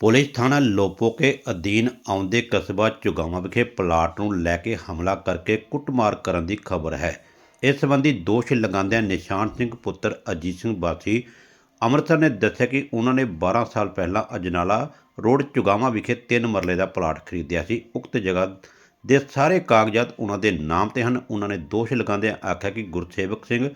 Police ਥਾਣਾ ਲੋਪੋਕੇ ਅਧੀਨ ਆਉਂਦੇ ਕਸਬਾ ਚੁਗਾਵਾਂ ਵਿਖੇ ਪਲਾਟ ਨੂੰ ਲੈ ਕੇ ਹਮਲਾ ਕਰਕੇ ਕੁੱਟਮਾਰ ਕਰਨ ਦੀ ਖਬਰ ਹੈ। ਇਸ ਸੰਬੰਧੀ ਦੋਸ਼ ਲਗਾਉਂਦਿਆਂ ਨਿਸ਼ਾਨ ਸਿੰਘ ਪੁੱਤਰ ਅਜੀਤ ਸਿੰਘ ਬਾਸੀ ਅੰਮ੍ਰਿਤਸਰ ਨੇ ਦੱਸਿਆ ਕਿ ਉਹਨਾਂ ਨੇ 12 ਸਾਲ ਪਹਿਲਾਂ ਅਜਨਾਲਾ ਰੋਡ ਚੁਗਾਵਾਂ ਵਿਖੇ ਤਿੰਨ ਮਰਲੇ ਦਾ ਪਲਾਟ ਖਰੀਦਿਆ ਸੀ। ਉਕਤ ਜਗ੍ਹਾ ਦੇ ਸਾਰੇ ਕਾਗਜ਼ਾਤ ਉਹਨਾਂ ਦੇ ਨਾਮ ਤੇ ਹਨ। ਉਹਨਾਂ ਨੇ ਦੋਸ਼ ਲਗਾਉਂਦਿਆਂ ਆਖਿਆ ਕਿ ਗੁਰਸੇਵਕ ਸਿੰਘ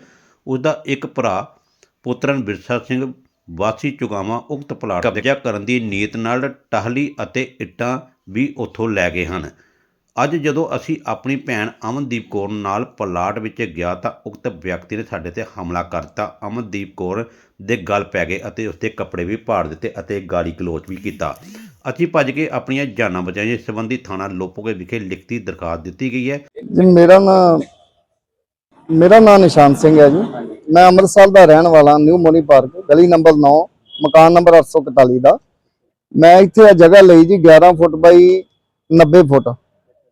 ਉਸ ਦਾ ਇੱਕ ਭਰਾ ਪੁੱਤਰਨ ਬਿਰਸਾ ਸਿੰਘ ਵਾਸੀ ਚੁਗਾਵਾਂ ਉਕਤ ਪਲਾਟ ਕਬਜ਼ਾ ਕਰਨ ਦੀ ਨੀਅਤ ਨਾਲ ਟਾਹਲੀ ਅਤੇ ਇੱਟਾਂ ਵੀ ਉੱਥੋਂ ਲੈ ਗਏ ਹਨ। ਅੱਜ ਜਦੋਂ ਅਸੀਂ ਆਪਣੀ ਭੈਣ ਅਮਨਦੀਪ ਕੌਰ ਨਾਲ ਪਲਾਟ ਵਿੱਚ ਗਿਆ ਤਾਂ ਉਕਤ ਵਿਅਕਤੀ ਨੇ ਸਾਡੇ ਤੇ ਹਮਲਾ ਕਰ ਦਿੱਤਾ ਅਮਨਦੀਪ ਕੌਰ ਦੇ ਗਲ ਪੈ ਗਏ ਅਤੇ ਉਸਦੇ ਕੱਪੜੇ ਵੀ ਪਾੜ ਦਿੱਤੇ ਅਤੇ ਗਾਲੀ ਗਲੋਚ ਵੀ ਕੀਤਾ। ਅਸੀਂ ਭੱਜ ਕੇ ਆਪਣੀਆਂ ਜਾਨਾਂ ਬਚਾਈਆਂ। ਇਸ ਸੰਬੰਧੀ ਥਾਣਾ ਲੋਪੋਗੇ ਵਿਖੇ ਲਿਖਤੀ ਦਰਖਾਸਤ ਦਿੱਤੀ ਗਈ ਹੈ। ਜੀ ਮੇਰਾ ਨਾਮ ਮੇਰਾ ਨਾਮ ਨਿਸ਼ਾਨ ਸਿੰਘ ਹੈ ਜੀ। ਮੈਂ ਅੰਮ੍ਰਿਤਸਰ ਦਾ ਰਹਿਣ ਵਾਲਾ ਨਿਊ ਮੋਨੀ ਪਾਰਕ ਗਲੀ ਨੰਬਰ 9 ਮਕਾਨ ਨੰਬਰ 841 ਦਾ। ਮੈਂ ਇੱਥੇ ਇਹ ਜਗ੍ਹਾ ਲਈ ਜੀ 11 ਫੁੱਟ ਬਾਈ 90 ਫੁੱਟ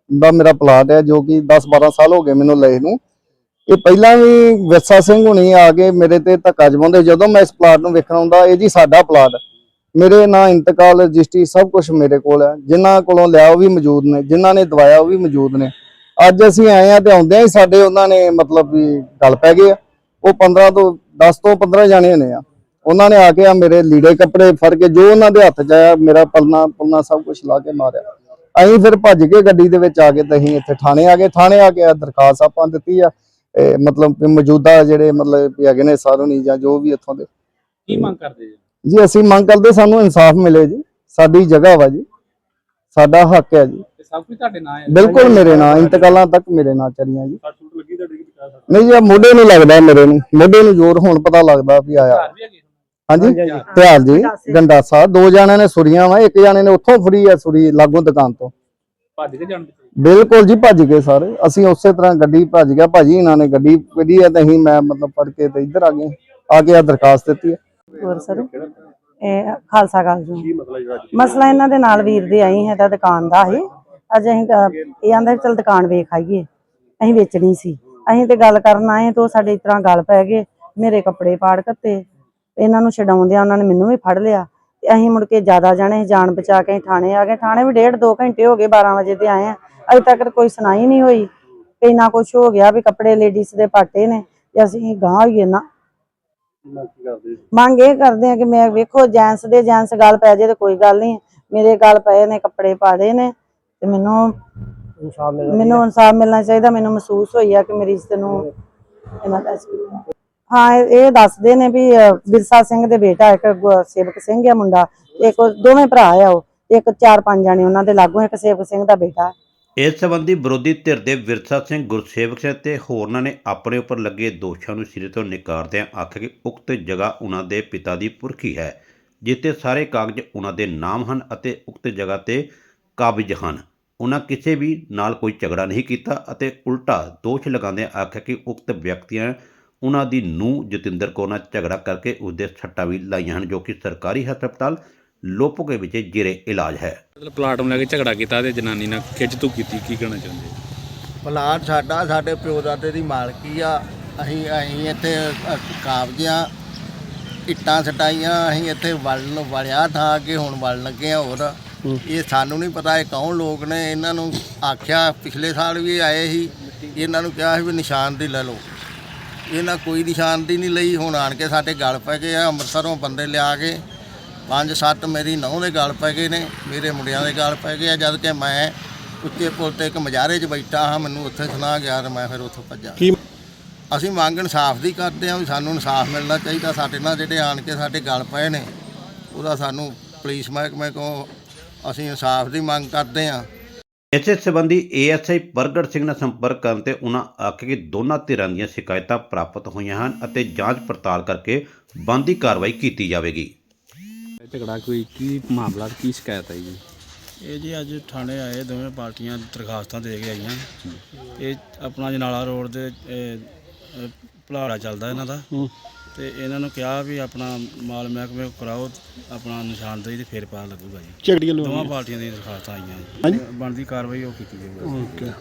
ਦਾ ਮੇਰਾ ਪਲਾਟ ਹੈ, ਜੋ ਕਿ 10 12 ਸਾਲ ਹੋ ਗਏ ਮੈਨੂੰ ਲਏ ਨੂੰ। ਇਹ ਪਹਿਲਾਂ ਵੀ ਵਿਰਸਾ ਸਿੰਘ ਹੁਣੀ ਆ ਕੇ ਮੇਰੇ ਤੇ ਧੱਕਾ ਜਮਾਉਂਦੇ, ਜਦੋਂ ਮੈਂ ਇਸ ਪਲਾਟ ਨੂੰ ਵੇਖਣ ਆਉਂਦਾ, ਇਹ ਜੀ ਸਾਡਾ ਪਲਾਟ ਮੇਰੇ ਨਾਂ ਇੰਤਕਾਲ ਰਜਿਸਟਰੀ ਸਭ ਕੁਝ ਮੇਰੇ ਕੋਲ ਹੈ। ਜਿਨ੍ਹਾਂ ਕੋਲੋਂ ਲਿਆ ਉਹ ਵੀ ਮੌਜੂਦ ਨੇ, ਜਿਨ੍ਹਾਂ ਨੇ ਦਵਾਇਆ ਉਹ ਵੀ ਮੌਜੂਦ ਨੇ। ਅੱਜ ਅਸੀਂ ਆਏ ਆ ਤੇ ਆਉਂਦਿਆਂ ਹੀ ਸਾਡੇ ਉਹਨਾਂ ਨੇ ਮਤਲਬ ਵੀ ਗੱਲ ਪੈ ਗਏ ਆ ਉਹ 15 ਤੋਂ 10 ਤੋਂ 15 ਜਾਣੇ ਨੇ ਆ। ਉਹਨਾਂ ਨੇ ਆ ਕੇ ਆ ਮੇਰੇ ਲੀੜੇ ਕੱਪੜੇ ਫੜ ਕੇ ਜੋ ਉਹਨਾਂ ਦੇ ਹੱਥ 'ਚ ਆਇਆ ਮੇਰਾ ਪਲਨਾ ਪਲਨਾ ਸਭ ਕੁਝ ਲਾ ਕੇ ਮਾਰਿਆ। ਅਸੀਂ ਫਿਰ ਭੱਜ ਕੇ ਗੱਡੀ ਦੇ ਵਿੱਚ ਆ ਕੇ ਤੇ ਅਸੀਂ ਇੱਥੇ ਥਾਣੇ ਆ ਗਏ। ਥਾਣੇ ਆ ਕੇ ਦਰਖਾਸਤ ਆਪਾਂ ਦਿੱਤੀ ਆ। ਮਤਲਬ ਮੌਜੂਦਾ ਜਿਹੜੇ ਮਤਲਬ ਹੈਗੇ ਨੇ ਸਾਰੋਨੀ ਜਾਂ ਜੋ ਵੀ ਇੱਥੋਂ ਦੇ। ਕੀ ਮੰਗ ਕਰਦੇ ਜੀ? ਜੀ ਅਸੀਂ ਮੰਗ ਕਰਦੇ ਸਾਨੂੰ ਇਨਸਾਫ ਮਿਲੇ ਜੀ। ਸਾਡੀ ਜਗ੍ਹਾ ਵਾ ਜੀ। ਸਾਡਾ ਹੱਕ ਹੈ ਜੀ। ਸਭ ਕੁਝ ਤੁਹਾਡੇ ਨਾਂ ਹੈ? ਬਿਲਕੁਲ ਮੇਰੇ ਨਾਲ ਇੰਤਕਾਲਾਂ ਤੱਕ ਮੇਰੇ ਨਾਲ ਚਲੀਆਂ ਜੀ। ਨਹੀਂ ਜੀ ਆਹ ਮੋਢੇ ਨੂੰ ਲੱਗਦਾ ਮੇਰੇ ਨੂੰ। ਮੋਢੇ ਨੂੰ ਜ਼ੋਰ ਹੁਣ ਪਤਾ ਲੱਗਦਾ ਵੀ ਆਇਆ। ਹਾਂਜੀ? ਧਿਆਲ ਜੀ ਗੰਡਾਸਾ। ਦੋ ਜਣਿਆਂ ਨੇ ਸੁਰੀਆਂ ਵਾ ਇੱਕ ਜਣੇ ਨੇ ਉੱਥੋਂ ਫੜੀ ਆ ਸੁਰੀ ਲਾਗੋਂ ਦੁਕਾਨ ਤੋਂ। ਭੱਜ ਕੇ ਜਾਣ ਦਿੱਤੇ। ਬਿਲਕੁਲ ਜੀ ਭੱਜ ਗਏ ਸਾਰੇ। ਅਸੀਂ ਉਸੇ ਤਰ੍ਹਾਂ ਗੱਡੀ ਭੱਜ ਗਿਆ। ਭਾਜੀ ਇਹਨਾਂ ਨੇ ਗੱਡੀ ਕੱਢੀ ਆ ਤੇ ਅਸੀਂ ਮੈਂ ਮਤਲਬ ਫੜ ਕੇ ਤੇ ਇੱਧਰ ਆ ਗਏ। ਆ ਕੇ ਆ ਦਰਖਾਸਤ ਦਿੱਤੀ ਹੈ ਹੋਰ ਸਰ? ਇਹ ਖਾਲਸਾ ਕਾਲਜ ਨੂੰ ਕੀ ਮਸਲਾ ਇਹਨਾਂ ਦੇ ਨਾਲ ਵੀਰ ਦੇ ਆਈ ਹੈ ਤਾਂ ਦੁਕਾਨ ਦਾ ਇਹ। ਅੱਜ ਅਸੀਂ ਇਹ ਆਂਦਾ ਚਲ ਦੁਕਾਨ ਵੇਖ ਆਈਏ। ਅਸੀਂ ਵੇਚਣੀ ਸੀ। ਅਸੀਂ ਤੇ ਗੱਲ ਕਰਨ ਆਏ ਤਾਂ ਉਹ ਸਾਡੇ ਇਸ ਤਰ੍ਹਾਂ ਗੱਲ ਪੈ ਗਏ ਮੇਰੇ ਕੱਪੜੇ ਪਾੜ ਕੱਤੇ। ਇਹਨਾਂ ਨੂੰ ਛਡਾਉਂਦਿਆਂ ਉਹਨਾਂ ਨੇ ਮੈਨੂੰ ਵੀ ਫੜ ਲਿਆ। ਤੇ ਅਸੀਂ ਮੁੜ ਕੇ ਜ਼ਿਆਦਾ ਜਾਣੇ ਜਾਨ ਬਚਾ ਕੇ ਥਾਣੇ ਆ ਗਏ। ਥਾਣੇ ਵੀ ਡੇਢ ਦੋ ਘੰਟੇ ਹੋ ਗਏ 12 ਵਜੇ ਤੇ ਆਏ ਆ ਅਜੇ ਤੱਕ ਕੋਈ ਸੁਣਾਈ ਨਹੀਂ ਹੋਈ ਕਿ ਇੰਨਾ ਕੁਝ ਹੋ ਗਿਆ ਵੀ ਕੱਪੜੇ ਲੇਡੀਜ਼ ਦੇ ਪਾਟੇ ਨੇ ਤੇ ਅਸੀਂ ਗਾਂ ਹੋਈਏ ਨਾ। ਮੰਗ ਇਹ ਕਰਦੇ ਆ ਕਿ ਮੈਂ ਵੇਖੋ ਜੈਂਸ ਦੇ ਜੈਂਸ ਗੱਲ ਪੈ ਜੇ ਤੇ ਕੋਈ ਗੱਲ ਨਹੀਂ। ਮੇਰੇ ਗੱਲ ਪਏ ਨੇ ਕੱਪੜੇ ਪਾੜੇ ਨੇ ਤੇ ਮੈਨੂੰ ਮੈਨੂੰ ਇਨਸਾਫ ਮਿਲਣਾ ਚਾਹੀਦਾ ਮੈਨੂੰ ਮਹਿਸੂਸ ਹੋਈ ਆ ਕਿ ਮੇਰੀ ਇੱਜ਼ਤ ਨੂੰ ਇਹਨਾਂ ਦਾ ਇਸ- ਹਾਂ ਇਹ ਦੱਸਦੇ ਨੇ ਵੀ ਬਿਰਸਾ ਸਿੰਘ ਦੇ ਬੇਟਾ ਇੱਕ ਸੇਵਕ ਸਿੰਘ ਆ ਮੁੰਡਾ ਇੱਕ ਦੋਵੇਂ ਭਰਾ ਆ ਉਹ ਇੱਕ ਚਾਰ ਪੰਜ ਜਾਣੇ ਉਹਨਾਂ ਦੇ ਲਾਗੋਂ ਇੱਕ ਸੇਵਕ ਸਿੰਘ ਦਾ ਬੇਟਾ। ਇਸ ਸੰਬੰਧੀ ਵਿਰੋਧੀ ਧਿਰ ਦੇ ਵਿਰਸਾ ਸਿੰਘ ਗੁਰਸੇਵਕ ਸਿੰਘ ਤੇ ਹੋਰਨਾਂ ਨੇ ਆਪਣੇ ਉੱਪਰ ਲੱਗੇ ਦੋਸ਼ਾਂ ਨੂੰ ਸਿਰੇ ਤੋਂ ਨਕਾਰਦਿਆਂ ਆਖਿਆ ਕਿ ਉਕਤ ਜਗ੍ਹਾ ਉਹਨਾਂ ਦੇ ਪਿਤਾ ਦੀ ਪੁਰਖੀ ਹੈ ਜਿੱਤੇ ਸਾਰੇ ਕਾਗਜ਼ ਉਹਨਾਂ ਦੇ ਨਾਮ ਹਨ ਅਤੇ ਉਕਤ ਜਗ੍ਹਾ ਤੇ ਕਾਬਜ਼ ਹਨ। ਉਹਨਾਂ ਕਿਸੇ ਵੀ ਨਾਲ ਕੋਈ ਝਗੜਾ ਨਹੀਂ ਕੀਤਾ ਅਤੇ ਉਲਟਾ ਦੋਸ਼ ਲਗਾਉਂਦਿਆਂ ਆਖਿਆ ਕਿ ਉਕਤ ਵਿਅਕਤੀਆਂ ਉਹਨਾਂ ਦੀ ਨੂੰਹ ਜਤਿੰਦਰ ਕੌਰ ਨਾਲ ਝਗੜਾ ਕਰਕੇ ਉਸਦੇ ਸੱਟਾਂ ਵੀ ਲਾਈਆਂ ਹਨ ਜੋ ਕਿ ਸਰਕਾਰੀ ਹਸਪਤਾਲ ਲੋਪੋਕੇ ਵਿੱਚ ਜੇਰੇ ਇਲਾਜ ਹੈ। ਮਤਲਬ ਪਲਾਟ ਨੂੰ ਲੈ ਕੇ ਝਗੜਾ ਕੀਤਾ ਤੇ ਜਨਾਨੀ ਨਾਲ ਖਿੱਚ ਤੂ ਕੀਤੀ ਕੀ ਕਹਿਣਾ ਚਾਹੁੰਦੇ ਪਲਾਟ ਸਾਡਾ ਸਾਡੇ ਪਿਓ ਦਾਦੇ ਦੀ ਮਾਲਕੀ ਆ। ਅਸੀਂ ਅਸੀਂ ਇੱਥੇ ਅ, ਕਾਬਜ਼ਿਆਂ ਇੱਟਾਂ ਸਟਾਈਆਂ ਅਸੀਂ ਇੱਥੇ ਵਲਣ ਵਲਿਆ ਥਾਂ ਅੱਗੇ ਹੁਣ ਵਲ ਲੱਗੇ ਆ ਹੋਰ। ਇਹ ਸਾਨੂੰ ਨਹੀਂ ਪਤਾ ਇਹ ਕੌਣ ਲੋਕ ਨੇ ਇਹਨਾਂ ਨੂੰ ਆਖਿਆ ਪਿਛਲੇ ਸਾਲ ਵੀ ਆਏ ਸੀ ਇਹਨਾਂ ਨੂੰ ਕਿਹਾ ਸੀ ਵੀ ਨਿਸ਼ਾਨਦੀ ਲੈ ਲਓ। ਇਹਨਾਂ ਕੋਈ ਨਿਸ਼ਾਨਦੀ ਨਹੀਂ ਲਈ ਹੁਣ ਆਣ ਕੇ ਸਾਡੇ ਗਲ ਪੈ ਗਏ ਆ ਅੰਮ੍ਰਿਤਸਰੋਂ ਬੰਦੇ ਲਿਆ ਕੇ ਪੰਜ ਸੱਤ ਮੇਰੀ ਨਹੁੰ ਦੇ ਗਲ ਪੈ ਗਏ ਨੇ ਮੇਰੇ ਮੁੰਡਿਆਂ ਦੇ ਗਲ ਪੈ ਗਏ ਆ ਜਦ ਕਿ ਮੈਂ ਉੱਚੇ ਪੁਲ ਤੇ ਇੱਕ ਮਜਾਰੇ 'ਚ ਬੈਠਾ ਹਾਂ ਮੈਨੂੰ ਉੱਥੇ ਸੁਣਾ ਗਿਆ ਤੇ ਮੈਂ ਫਿਰ ਉੱਥੋਂ ਭੱਜਾ। ਅਸੀਂ ਮੰਗ ਇਨਸਾਫ ਦੀ ਕਰਦੇ ਹਾਂ ਵੀ ਸਾਨੂੰ ਇਨਸਾਫ ਮਿਲਣਾ ਚਾਹੀਦਾ ਸਾਡੇ ਨਾਲ ਜਿਹੜੇ ਆਣ ਕੇ ਸਾਡੇ ਗਲ ਪਏ ਨੇ ਉਹਦਾ ਸਾਨੂੰ ਪੁਲਿਸ ਮਹਿਕਮੇ ਕੋਲ ਅਸੀਂ ਇਨਸਾਫ ਦੀ ਮੰਗ ਕਰਦੇ ਹਾਂ। ਇਸੇ ਸੰਬੰਧੀ ਏਐਸਆਈ ਪ੍ਰਗਟ ਸਿੰਘ ਨਾਲ ਸੰਪਰਕ ਕਰਨ ਤੇ ਉਹਨਾਂ ਆਖਿਆ ਕਿ ਦੋਨਾਂ ਧਿਰਾਂ ਦੀਆਂ ਸ਼ਿਕਾਇਤਾਂ ਪ੍ਰਾਪਤ ਹੋਈਆਂ ਹਨ ਅਤੇ ਜਾਂਚ ਪੜਤਾਲ ਕਰਕੇ ਬਣਦੀ ਕਾਰਵਾਈ ਕੀਤੀ ਜਾਵੇਗੀ। ਝਗੜਾ ਕੋਈ ਕੀ ਮਾਮਲਾ ਕੀ ਸ਼ਿਕਾਇਤ ਹੈ ਜੀ? ਇਹ ਜੀ ਅੱਜ ਥਾਣੇ ਆਏ ਦੋਵੇਂ ਪਾਰਟੀਆਂ ਦਰਖਾਸਤਾਂ ਦੇ ਕੇ ਆਈਆਂ। ਇਹ ਆਪਣਾ ਜਨਾਲਾ ਰੋਡ ਦੇ ਭਲਾੜਾ ਚੱਲਦਾ ਇਹਨਾਂ ਦਾ। ਤੇ ਇਹਨਾਂ ਨੂੰ ਕਿਹਾ ਵੀ ਆਪਣਾ ਮਾਲ ਮਹਿਕਮੇ ਕੋਲ ਕਰਾਓ ਆਪਣਾ ਨਿਸ਼ਾਨਦੇਹੀ ਤੇ ਫੇਰ ਪਤਾ ਲੱਗੂਗਾ ਜੀ। ਝਗੜੀ ਦੋਵਾਂ ਪਾਰਟੀਆਂ ਦੀਆਂ ਦਰਖਾਸਤਾਂ ਆਈਆਂ ਜੀ। ਬਣਦੀ ਕਾਰਵਾਈ ਉਹ ਕੀਤੀ ਜਾਊਗੀ। ਓਕੇ।